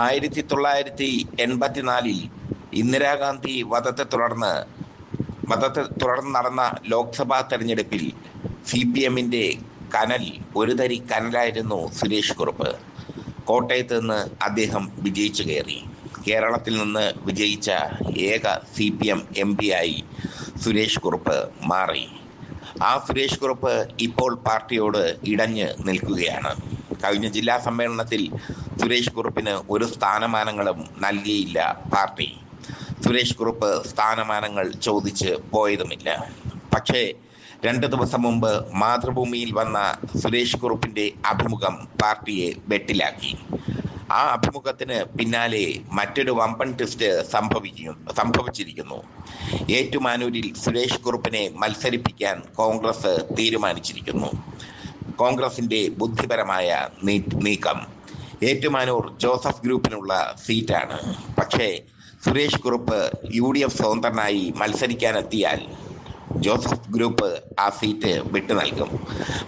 ആയിരത്തി തൊള്ളായിരത്തി എൺപത്തിനാലിൽ ഇന്ദിരാഗാന്ധി വധത്തെ തുടർന്ന് വധത്തെ തുടർന്ന് നടന്ന ലോക്സഭാ തെരഞ്ഞെടുപ്പിൽ സി പി എമ്മിന്റെ കനൽ ഒരു തരി കനലായിരുന്നു സുരേഷ് കുറുപ്പ്. കോട്ടയത്ത് നിന്ന് അദ്ദേഹം വിജയിച്ചു കയറി. കേരളത്തിൽ നിന്ന് വിജയിച്ച ഏക C P M M P ആയി സുരേഷ് കുറുപ്പ് മാറി. ആ സുരേഷ് കുറുപ്പ് ഇപ്പോൾ പാർട്ടിയോട് ഇടഞ്ഞ് നിൽക്കുകയാണ്. കഴിഞ്ഞ ജില്ലാ സമ്മേളനത്തിൽ സുരേഷ് കുറുപ്പിന് ഒരു സ്ഥാനമാനങ്ങളും നൽകിയില്ല പാർട്ടി. സുരേഷ് കുറുപ്പ് സ്ഥാനമാനങ്ങൾ ചോദിച്ച് പോയതുമില്ല. പക്ഷേ രണ്ട് ദിവസം മുമ്പ് മാതൃഭൂമിയിൽ വന്ന സുരേഷ് കുറുപ്പിന്റെ അഭിമുഖം പാർട്ടിയെ വെട്ടിലാക്കി. ആ അഭിമുഖത്തിന് പിന്നാലെ മറ്റൊരു വമ്പൻ ട്വിസ്റ്റ് സംഭവിക്കും സംഭവിച്ചിരിക്കുന്നു. ഏറ്റുമാനൂരിൽ സുരേഷ് കുറുപ്പിനെ മത്സരിപ്പിക്കാൻ കോൺഗ്രസ് തീരുമാനിച്ചിരിക്കുന്നു. കോൺഗ്രസിന്റെ ബുദ്ധിപരമായ നീക്കം. ഏറ്റുമാനൂർ ജോസഫ് ഗ്രൂപ്പിനുള്ള സീറ്റാണ്. പക്ഷേ Suresh Kurup U D F സ്വതന്ത്രനായി മത്സരിക്കാനെത്തിയാൽ ജോസഫ് ഗ്രൂപ്പ് ആ സീറ്റ് വിട്ടു നൽകും.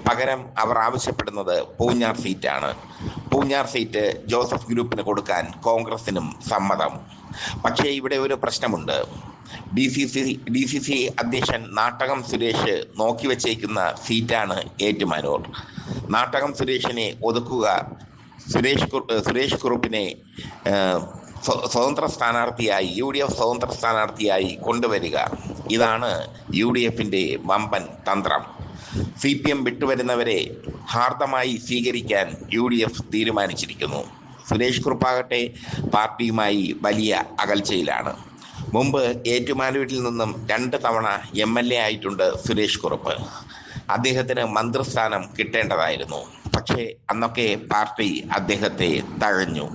പകരം അവർ ആവശ്യപ്പെടുന്നത് പൂഞ്ഞാർ സീറ്റാണ്. പൂഞ്ഞാർ സീറ്റ് ജോസഫ് ഗ്രൂപ്പിന് കൊടുക്കാൻ കോൺഗ്രസിനും സമ്മതം. പക്ഷേ ഇവിടെ ഒരു പ്രശ്നമുണ്ട്. D C C D C C അധ്യക്ഷൻ നാട്ടകം സുരേഷ് നോക്കി വച്ചേക്കുന്ന സീറ്റാണ് ഏറ്റുമാനൂർ. നാട്ടകം സുരേഷിനെ ഒതുക്കുക സുരേഷ് സുരേഷ് കുറുപ്പിനെ സ്വതന്ത്ര സ്ഥാനാർത്ഥിയായി യു ഡി എഫ് സ്വതന്ത്ര സ്ഥാനാർത്ഥിയായി കൊണ്ടുവരിക. ഇതാണ് യു ഡി എഫിന്റെ വമ്പൻ തന്ത്രം. സി പി എം വിട്ടുവരുന്നവരെ ഹാർദമായി സ്വീകരിക്കാൻ യു ഡി എഫ് തീരുമാനിച്ചിരിക്കുന്നു. സുരേഷ് കുറുപ്പാകട്ടെ പാർട്ടിയുമായി വലിയ അകൽച്ചയിലാണ്. മുമ്പ് ഏറ്റുമാനൂരിൽ നിന്നും രണ്ട് തവണ എം എൽ എ ആയിട്ടുണ്ട് സുരേഷ് കുറുപ്പ്. അദ്ദേഹത്തിന് മന്ത്രിസ്ഥാനം കിട്ടേണ്ടതായിരുന്നു. പക്ഷേ അന്നൊക്കെ പാർട്ടി അദ്ദേഹത്തെ തഴഞ്ഞു.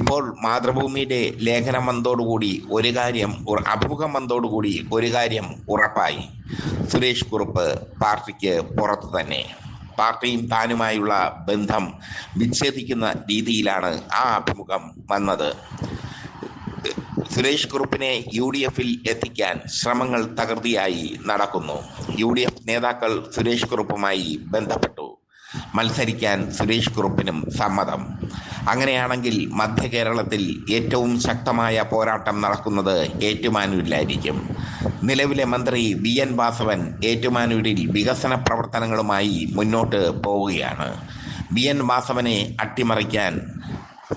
ഇപ്പോൾ മാതൃഭൂമിയുടെ ലേഖനം വന്നതോടുകൂടി ഒരു കാര്യം അഭിമുഖം വന്നതോടുകൂടി ഒരു കാര്യം ഉറപ്പായി. സുരേഷ് കുറുപ്പ് പാർട്ടിക്ക് പുറത്തു തന്നെ. പാർട്ടിയും താനുമായുള്ള ബന്ധം വിച്ഛേദിക്കുന്ന രീതിയിലാണ് ആ അഭിമുഖം വന്നത്. സുരേഷ് കുറുപ്പിനെ യു ഡി എഫിൽ എത്തിക്കാൻ ശ്രമങ്ങൾ തകൃതിയായി നടക്കുന്നു. യു ഡി എഫ് നേതാക്കൾ സുരേഷ് കുറുപ്പുമായി ബന്ധപ്പെട്ടു. മത്സരിക്കാൻ സുരേഷ് കുറുപ്പിനും സമ്മതം. അങ്ങനെയാണെങ്കിൽ മധ്യ കേരളത്തിൽ ഏറ്റവും ശക്തമായ പോരാട്ടം നടക്കുന്നത് ഏറ്റുമാനൂരിലായിരിക്കും. നിലവിലെ മന്ത്രി വി എൻ വാസവൻ ഏറ്റുമാനൂരിൽ വികസന പ്രവർത്തനങ്ങളുമായി മുന്നോട്ട് പോവുകയാണ്. വി എൻ വാസവനെ അട്ടിമറിക്കാൻ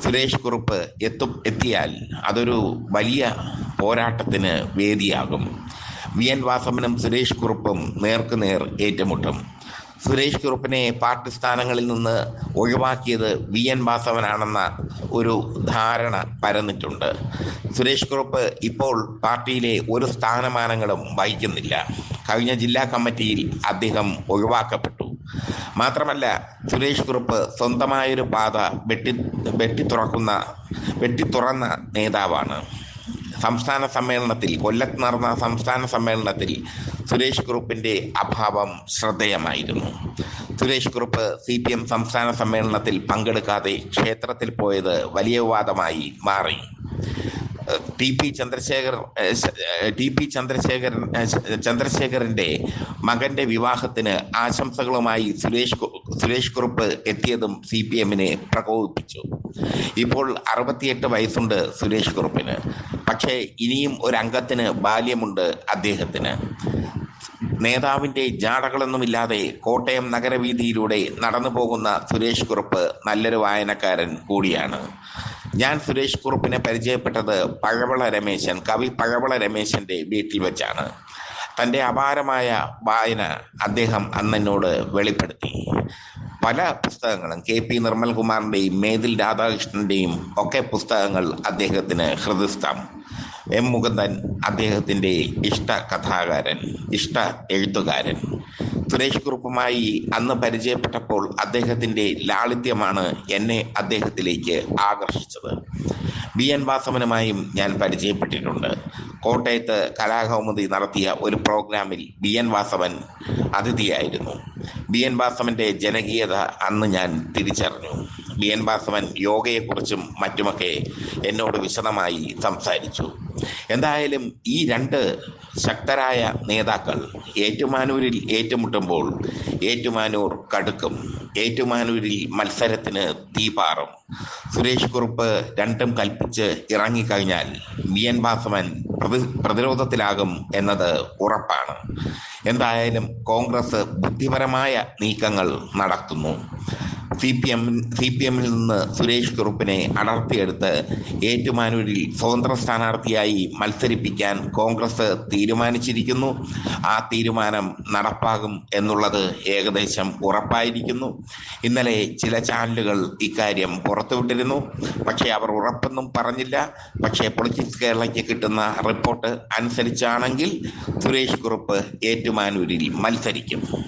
സുരേഷ് കുറുപ്പ് എത്തും എത്തിയാൽ അതൊരു വലിയ പോരാട്ടത്തിന് വേദിയാകും. വി എൻ വാസവനും സുരേഷ് കുറുപ്പും നേർക്കുനേർ ഏറ്റുമുട്ടും. സുരേഷ് കുറുപ്പിനെ പാർട്ടി സ്ഥാനങ്ങളിൽ നിന്ന് ഒഴിവാക്കിയത് വി എൻ വാസവനാണെന്ന ഒരു ധാരണ പരന്നിട്ടുണ്ട്. സുരേഷ് കുറുപ്പ് ഇപ്പോൾ പാർട്ടിയിലെ ഒരു സ്ഥാനമാനങ്ങളും വഹിക്കുന്നില്ല. കഴിഞ്ഞ ജില്ലാ കമ്മിറ്റിയിൽ അദ്ദേഹം ഒഴിവാക്കപ്പെട്ടു. മാത്രമല്ല സുരേഷ് കുറുപ്പ് സ്വന്തമായൊരു പാത വെട്ടി വെട്ടിത്തുറക്കുന്ന വെട്ടിത്തുറന്ന നേതാവാണ്. സംസ്ഥാന സമ്മേളനത്തിൽ കൊല്ലത്ത് നടന്ന സംസ്ഥാന സമ്മേളനത്തിൽ സുരേഷ് കുറുപ്പിന്റെ അഭാവം ശ്രദ്ധേയമായിരുന്നു. Suresh Kurup C P M സംസ്ഥാന സമ്മേളനത്തിൽ പങ്കെടുക്കാതെ ക്ഷേത്രത്തിൽ പോയത് വലിയ വിവാദമായി മാറി. T P Chandrashekhar T P Chandrasekharan ചന്ദ്രശേഖരന്റെ മകന്റെ വിവാഹത്തിന് ആശംസകളുമായി സുരേഷ് സുരേഷ് കുറുപ്പ് എത്തിയതും സി പി എമ്മിനെ പ്രകോപിപ്പിച്ചു. ഇപ്പോൾ അറുപത്തിയെട്ട് വയസ്സുണ്ട് സുരേഷ് കുറുപ്പിന്. പക്ഷേ ഇനിയും ഒരു അംഗത്തിന് ബാല്യമുണ്ട് അദ്ദേഹത്തിന്. നേതാവിന്റെ ജാടകളൊന്നുമില്ലാതെ കോട്ടയം നഗരവീതിയിലൂടെ നടന്നു പോകുന്ന സുരേഷ് കുറുപ്പ് നല്ലൊരു വായനക്കാരൻ കൂടിയാണ്. ഞാൻ സുരേഷ് കുറുപ്പിനെ പരിചയപ്പെട്ടത് പഴവള രമേശൻ കവി പഴവള രമേശന്റെ വീട്ടിൽ വെച്ചാണ്. തന്റെ അപാരമായ വായന അദ്ദേഹം അന്നെന്നോട് വെളിപ്പെടുത്തി. പല പുസ്തകങ്ങളും കെ പി നിർമ്മൽകുമാറിന്റെയും മേതിൽ രാധാകൃഷ്ണന്റെയും ഒക്കെ പുസ്തകങ്ങൾ അദ്ദേഹത്തിന് ഹൃദയസ്ഥം. എം മുകുന്ദൻ അദ്ദേഹത്തിന്റെ ഇഷ്ട കഥാകാരൻ ഇഷ്ട എഴുത്തുകാരൻ. സുരേഷ് കുറുപ്പുമായി അന്ന് പരിചയപ്പെട്ടപ്പോൾ അദ്ദേഹത്തിന്റെ ലാളിത്യമാണ് എന്നെ അദ്ദേഹത്തിലേക്ക് ആകർഷിച്ചത്. ബി എൻ വാസവനുമായും ഞാൻ പരിചയപ്പെട്ടിട്ടുണ്ട്. കോട്ടയത്ത് കലാകൗമുദി നടത്തിയ ഒരു പ്രോഗ്രാമിൽ ബി എൻ വാസവൻ അതിഥിയായിരുന്നു. ബി എൻ വാസവന്റെ ജനകീയത അന്ന് ഞാൻ തിരിച്ചറിഞ്ഞു. ബി എൻ വാസവൻ യോഗയെക്കുറിച്ചും മറ്റുമൊക്കെ എന്നോട് വിശദമായി സംസാരിച്ചു. എന്തായാലും ഈ രണ്ട് ശക്തരായ നേതാക്കൾ ഏറ്റുമാനൂരിൽ ഏറ്റുമുട്ടുമ്പോൾ ഏറ്റുമാനൂർ കടുക്കും ഏറ്റുമാനൂരിൽ മത്സരത്തിന് തീപാറും സുരേഷ് കുറുപ്പ് രണ്ടും കൽപ്പിച്ച് ഇറങ്ങിക്കഴിഞ്ഞാൽ ബി എൻ വാസവൻ പ്രതി പ്രതിരോധത്തിലാകും എന്നത് ഉറപ്പാണ്. എന്തായാലും കോൺഗ്രസ് ബുദ്ധിപരമായ നീക്കങ്ങൾ നടത്തുന്നു. C P M C P എമ്മിൽ നിന്ന് സുരേഷ് കുറുപ്പിനെ അടർത്തിയെടുത്ത് ഏറ്റുമാനൂരിൽ സ്വതന്ത്ര സ്ഥാനാർത്ഥിയായി മത്സരിപ്പിക്കാൻ കോൺഗ്രസ് തീരുമാനിച്ചിരിക്കുന്നു. ആ തീരുമാനം നടപ്പാകും എന്നുള്ളത് ഏകദേശം ഉറപ്പായിരിക്കുന്നു. ഇന്നലെ ചില ചാനലുകൾ ഇക്കാര്യം പുറത്തുവിട്ടിരുന്നു. പക്ഷേ അവർ ഉറപ്പൊന്നും പറഞ്ഞില്ല. പക്ഷേ പൊളിറ്റിക്സ് കേരളയ്ക്ക് കിട്ടുന്ന റിപ്പോർട്ട് അനുസരിച്ചാണെങ്കിൽ സുരേഷ് കുറുപ്പ് ഏറ്റുമാനൂരിൽ മത്സരിക്കും.